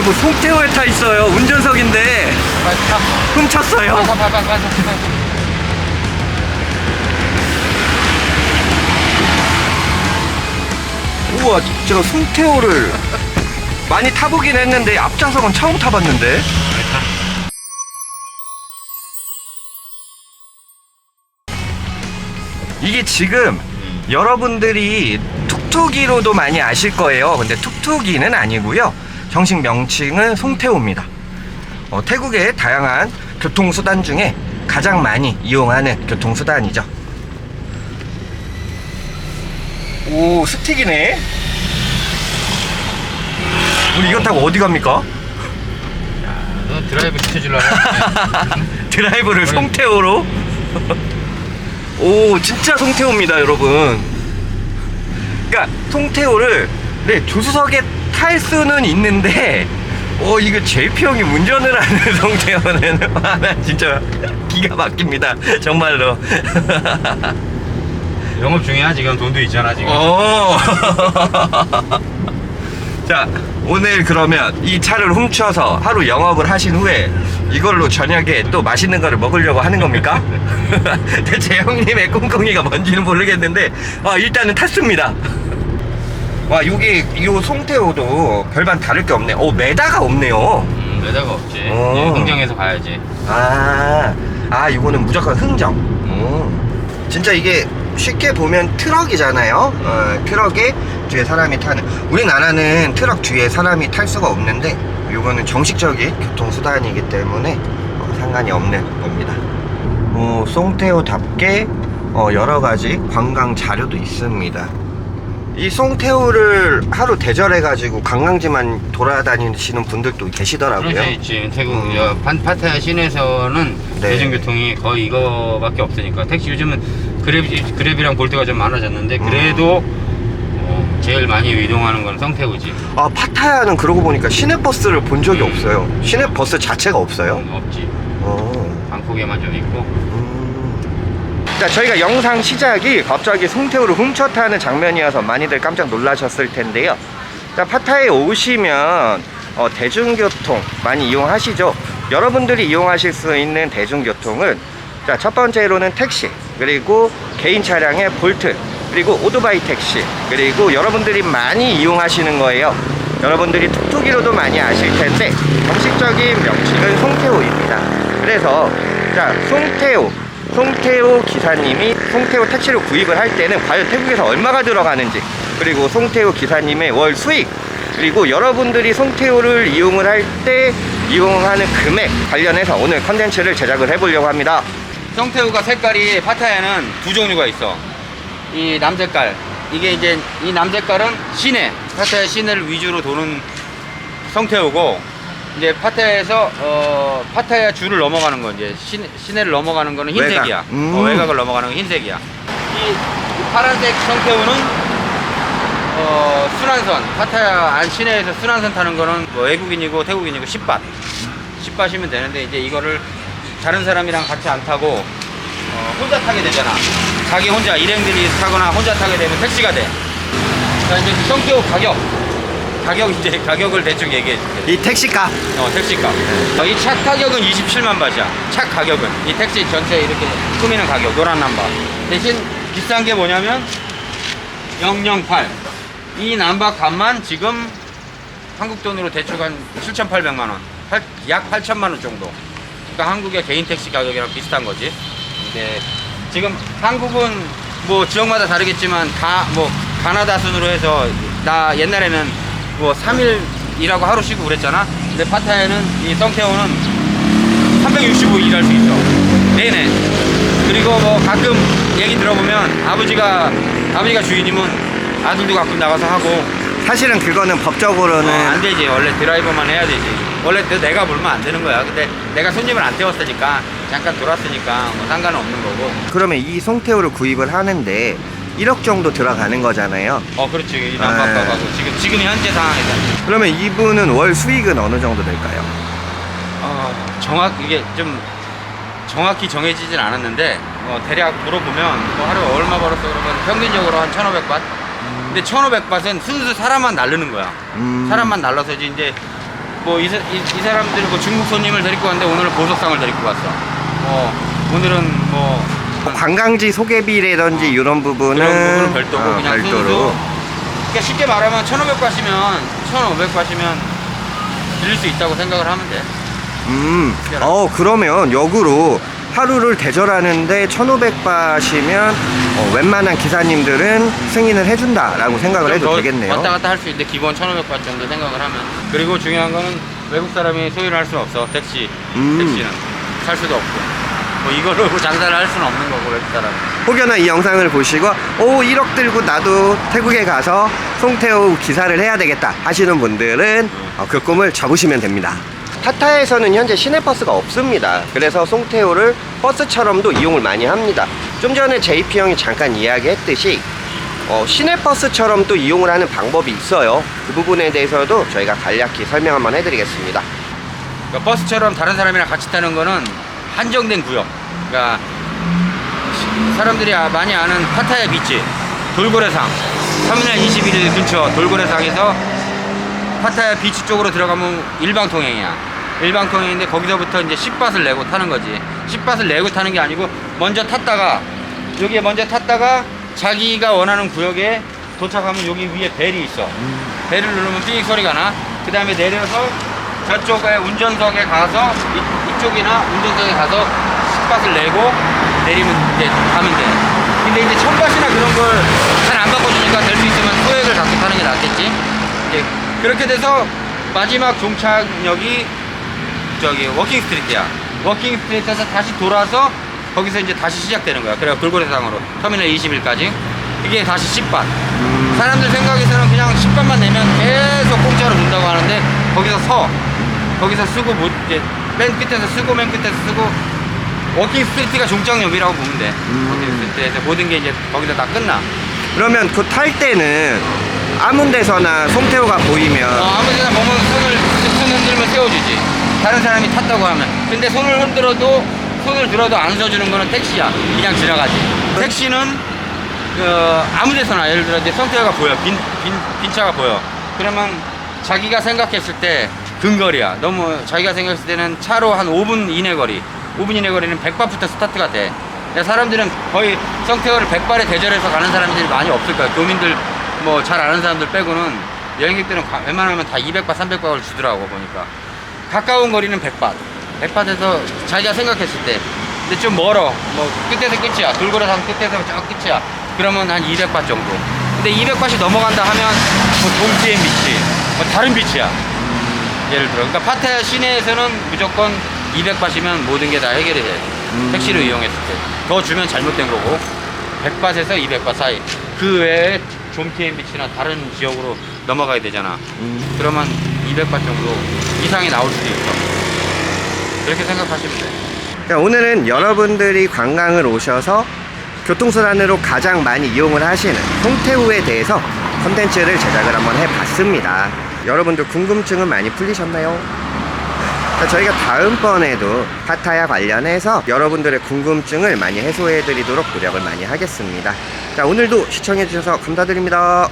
여러분 뭐 송태호에 타 있어요. 운전석인데 타. 훔쳤어요. 빨리, 빨리, 빨리, 빨리. 우와 제가 송태호를 많이 타보긴 했는데 앞좌석은 처음 타봤는데 이게 지금 여러분들이 툭툭이로도 많이 아실 거예요 근데 툭툭이는 아니고요 정식 명칭은 송태호입니다 어, 태국의 다양한 교통수단 중에 가장 많이 이용하는 교통수단이죠 오 스틱이네 우리 이거 타고 어디 갑니까? 너 드라이브 시켜주려고. 드라이브를. 송태호로 오 진짜 송태호입니다 여러분 그러니까 송태호를 네 조수석에 탈 수는 있는데 어 이거 JP 형이 운전을 하는 송태호는 아, 나 진짜 기가 막힙니다 정말로 영업 중이야 지금 돈도 있잖아 지금. 어. 자, 오늘 그러면 이 차를 훔쳐서 하루 영업을 하신 후에 이걸로 저녁에 또 맛있는 거를 먹으려고 하는 겁니까? 대체 형님의 꿍꿍이가 뭔지는 모르겠는데, 아, 일단은 탔습니다. 와, 여기, 이 송태호도 별반 다를 게 없네. 오, 메다가 없네요. 음, 매다가 없지. 어. 이제 흥정에서 가야지. 아, 아, 이거는 무조건 흥정. 음. 진짜 이게 쉽게 보면 트럭이잖아요. 어, 트럭에 뒤에 사람이 타는. 우리나라는 트럭 뒤에 사람이 탈 수가 없는데, 이거는 정식적인 교통수단이기 때문에 어, 상관이 없는 겁니다. 어, 송태호답게 어, 여러 가지 관광 자료도 있습니다. 이 송태호를 하루 대절해가지고 관광지만 돌아다니시는 분들도 계시더라고요. 그런 데 있지. 태국 음. 여, 판, 파타야 시내에서는 네. 대중교통이 거의 이거밖에 없으니까 택시 요즘은 그랩 그랩이랑 볼트가 좀 많아졌는데 그래도 어, 제일 많이 이동하는 건 성태우지. 아 파타야는 그러고 보니까 시내버스를 본 적이 음. 없어요 시내버스 자체가 없어요? 음, 없지. 어. 방콕에만 좀 있고. 음. 자 저희가 영상 시작이 갑자기 송태우를 훔쳐타는 장면이어서 많이들 깜짝 놀라셨을 텐데요. 자 파타야에 오시면 어, 대중교통 많이 이용하시죠? 여러분들이 이용하실 수 있는 대중교통은 자 첫 번째로는 택시 그리고 개인 차량의 볼트 그리고 오토바이 택시 그리고 여러분들이 많이 이용하시는 거예요. 여러분들이 툭툭이로도 많이 아실 텐데 정식적인 명칭은 송태호입니다. 그래서 자 송태호 송태호 기사님이 송태호 택시를 구입을 할 때는 과연 태국에서 얼마가 들어가는지 그리고 송태호 기사님의 월 수익 그리고 여러분들이 송태호를 이용을 할 때 이용하는 금액 관련해서 오늘 컨텐츠를 제작을 해보려고 합니다 성태우가 색깔이 파타야는 두 종류가 있어. 이 남색깔. 이게 이제 이 남색깔은 시내. 파타야 시내를 위주로 도는 성태우고 이제 파타야에서 어 파타야 줄을 넘어가는 건 이제 시내, 시내를 넘어가는 거는 흰색이야. 외곽. 음. 어, 외곽을 넘어가는 건 흰색이야. 이, 이 파란색 성태우는 어 순환선. 파타야 안 시내에서 순환선 타는 거는 뭐 외국인이고 태국인이고 10밭. 10밭이면 되는데 이제 이거를 다른 사람이랑 같이 안 타고 어, 혼자 타게 되잖아. 자기 혼자 일행들이 타거나 혼자 타게 되면 택시가 돼. 자 이제 그 성격 가격. 가격 이제 가격을 대충 얘기해 줄게. 이 택시값 어 택시값. 어, 이차 가격은 27만 바트야. 차 가격은 이 택시 전체 이렇게 꾸미는 가격 노란 남바. 대신 비싼 게 뭐냐면 008. 이 남바 값만 지금 한국 돈으로 대충 한 7,800만 원. 팔- 약 8천만 원 정도. 그러니까 한국의 개인 택시 가격이랑 비슷한 거지. 근데 지금 한국은 뭐 지역마다 다르겠지만 가뭐 가나다 순으로 해서 나 옛날에는 뭐 3일 일하고 하루 쉬고 그랬잖아. 근데 파타야는 이 성태호는 365일 일할 수 있어. 내내. 그리고 뭐 가끔 얘기 들어보면 아버지가 아버지가 주인이면 아들도 가끔 나가서 하고 사실은 그거는 법적으로는 어, 안 되지. 원래 드라이버만 해야 되지. 원래 또 내가 물면 안 되는 거야. 근데 내가 손님을 안 태웠으니까 잠깐 돌았으니까 뭐 상관은 없는 거고. 그러면 이 송태호를 구입을 하는데 1억 정도 들어가는 거잖아요 어, 그렇지. 이 네. 난방가가고 지금 지금 현재 상황에서 그러면 이분은 월 수익은 어느 정도 될까요? 어, 정확 이게 좀 정확히 정해지진 않았는데 어, 대략 물어보면 뭐 하루에 얼마 벌었어 그러면 평균적으로 한 1,500밭. 근데 1,500밭은 순수 사람만 날르는 거야. 음. 사람만 날라서 이제 뭐 이 사람들은 뭐 중국 손님을 데리고 왔는데 오늘은 보석상을 데리고 갔어. 어, 오늘은 뭐뭐 관광지 소개비라든지 이런 부분은 부분은 별도고 어, 그냥 별도로. 순수 그러니까 쉽게 말하면 1,500 가시면 1,500 가시면 드릴 수 있다고 생각을 하면 돼. 음, 어 그러면 역으로 하루를 대절하는데 1,500바시면 어, 웬만한 기사님들은 승인을 해준다라고 생각을 좀 해도 더 되겠네요. 왔다 갔다 할 수 있는데 기본 1,500바 정도 생각을 하면 그리고 중요한 거는 외국 사람이 소유를 할 수는 없어 택시 음. 택시는 살 수도 없고 뭐 이걸로 장사를 할 수는 없는 거고 외국 사람. 혹여나 이 영상을 보시고 오 1억 들고 나도 태국에 가서 송태호 기사를 해야 되겠다 하시는 분들은 어, 그 꿈을 접으시면 됩니다. 타타에서는 현재 시내버스가 없습니다. 그래서 송태호를 버스처럼도 이용을 많이 합니다. 좀 전에 JP 형이 잠깐 이야기했듯이 어, 시내버스처럼 또 이용을 하는 방법이 있어요. 그 부분에 대해서도 저희가 간략히 설명 한번 해드리겠습니다. 그러니까 버스처럼 다른 사람이랑 같이 타는 거는 한정된 구역. 그러니까 시- 사람들이 아- 많이 아는 파타야 비치, 돌고래상, 터미널 21일 근처 돌고래상에서 파타야 비치 쪽으로 들어가면 일방통행이야. 일방통행인데 거기서부터 이제 10밭을 내고 타는 거지. 10밭을 내고 타는 게 아니고 먼저 탔다가 여기에 먼저 탔다가 자기가 원하는 구역에 도착하면 여기 위에 벨이 있어. 벨을 누르면 삐익 소리가 나. 그 다음에 내려서 저쪽에 운전석에 가서 쪽이나 운전석에 가서 10밭을 내고 내리면 이제 가면 돼. 근데 이제 청밭이나 그런 걸 잘 안 바꿔주니까 될 수 있으면 소액을 갖고 타는 게 낫겠지. 이제 그렇게 돼서 마지막 종착역이 저기 워킹 스트리트야. 워킹 스트리트에서 다시 돌아서 거기서 이제 다시 시작되는 거야. 그래서 돌고래 상으로 터미널 21까지. 이게 다시 10반. 사람들 생각에서는 그냥 10반만 내면 계속 공짜로 준다고 하는데 거기서 서. 거기서 쓰고 못 이제 맨 끝에서 쓰고 맨 끝에서 쓰고 워킹 스트리트가 종착역이라고 보면 돼. 워킹 스트리트에서 모든 게 이제 거기서 다 끝나. 그러면 그 탈 때는 아무 데서나 송태호가 보이면 어, 아무 데나 보면 손을 손 흔들면 세워주지. 다른 사람이 탔다고 하면. 근데 손을 흔들어도 손을 들어도 안 서주는 거는 택시야. 그냥 지나가지. 택시는 그 아무 데서나 예를 들어 이제 성태가 보여. 빈, 빈, 빈 차가 보여. 그러면 자기가 생각했을 때 근거리야. 너무 자기가 생각했을 때는 차로 한 5분 이내 거리. 5분 이내 거리는 100발부터 스타트가 돼. 사람들은 거의 성태어를 100발에 대절해서 가는 사람들이 많이 없을 거야. 교민들 뭐 잘 아는 사람들 빼고는 여행객들은 가- 웬만하면 다 200발, 300발을 주더라고 보니까. 가까운 거리는 100발. 100발에서 자기가 생각했을 때. 근데 좀 멀어. 뭐 끝에서 끝이야. 돌고래상 끝에서 저 끝이야. 그러면 한 200발 정도. 근데 200발이 넘어간다 하면 뭐 동지의 빛이, 뭐 다른 빛이야. 예를 들어. 그러니까 파타야 시내에서는 무조건 200바시면 모든 게 다 해결이 돼. 택시를 이용했을 때. 더 주면 잘못된 거고. 100바에서 200바 사이. 그 외에 좀티엔 비치나 다른 지역으로 넘어가야 되잖아. 그러면 200바 정도 이상이 나올 수도 있어. 그렇게 생각하시면 돼. 자, 오늘은 여러분들이 관광을 오셔서 교통수단으로 가장 많이 이용을 하시는 송태우에 대해서 컨텐츠를 제작을 한번 해봤습니다. 여러분들 궁금증은 많이 풀리셨나요? 자, 저희가 다음번에도 파타야 관련해서 여러분들의 궁금증을 많이 해소해 드리도록 노력을 많이 하겠습니다. 자, 오늘도 시청해 주셔서 감사드립니다.